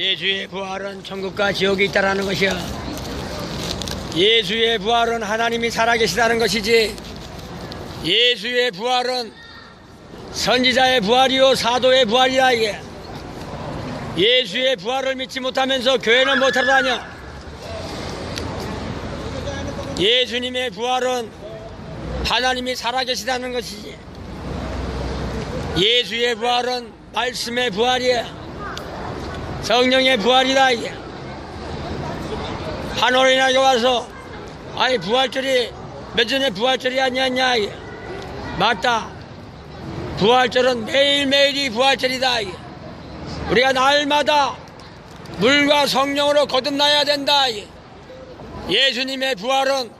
예수의 부활은 천국과 지옥이 있다라는 것이야. 예수의 부활은 하나님이 살아계시다는 것이지. 예수의 부활은 선지자의 부활이요 사도의 부활이라 이게. 예수의 부활을 믿지 못하면서 교회는 못하러 다녀. 예수님의 부활은 하나님이 살아계시다는 것이지. 예수의 부활은 말씀의 부활이야. 성령의 부활이다. 한올이나 와서 아니 부활절이 몇 전에 부활절이 아니었냐. 맞다. 부활절은 매일매일이 부활절이다. 우리가 날마다 물과 성령으로 거듭나야 된다. 예수님의 부활은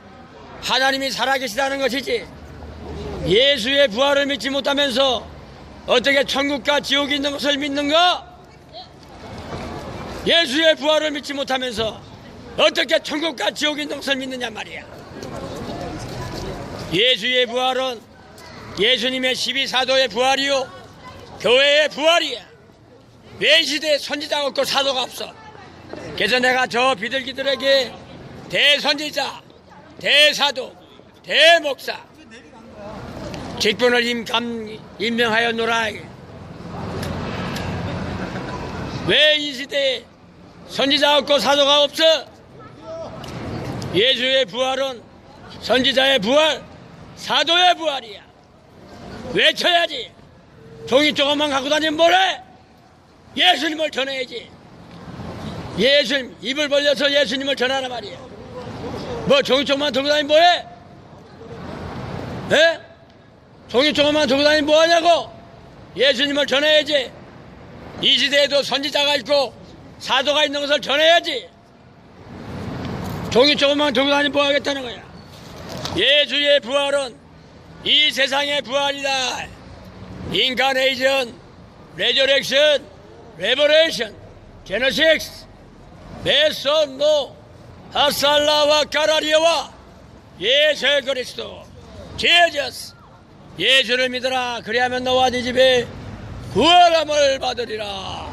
하나님이 살아계시다는 것이지. 예수의 부활을 믿지 못하면서 어떻게 천국과 지옥이 있는 것을 믿는가? 예수의 부활을 믿지 못하면서 어떻게 천국과 있는 것을 믿느냐 말이야. 예수의 부활은 예수님의 12사도의 부활이요. 교회의 부활이야. 왜 시대에 선지자가 없고 사도가 없어. 그래서 내가 저 비둘기들에게 대선지자, 대사도, 대목사, 직분을 임감, 임명하였노라. 왜 이 시대에 선지자 없고 사도가 없어? 예수의 부활은 선지자의 부활, 사도의 부활이야. 외쳐야지. 종이 조금만 갖고 다니면 뭐래? 예수님을 전해야지. 예수님, 입을 벌려서 예수님을 전하라 말이야. 뭐 종이 조금만 들고 다니면 뭐해? 에? 종이 조금만 들고 다니면 뭐하냐고? 예수님을 전해야지. 이 시대에도 선지자가 있고 사도가 있는 것을 전해야지. 종이 조금만 들고 다니면 뭐 하겠다는 거야. 예수의 부활은 이 세상의 부활이다. 인카네이션, 레저렉션, 레버레이션, 제너식스, 메소노, 하살라와 가라리아와 예수 그리스도, 제저스, 예수를 믿어라. 그리하면 너와 네 집에 구원함을 받으리라.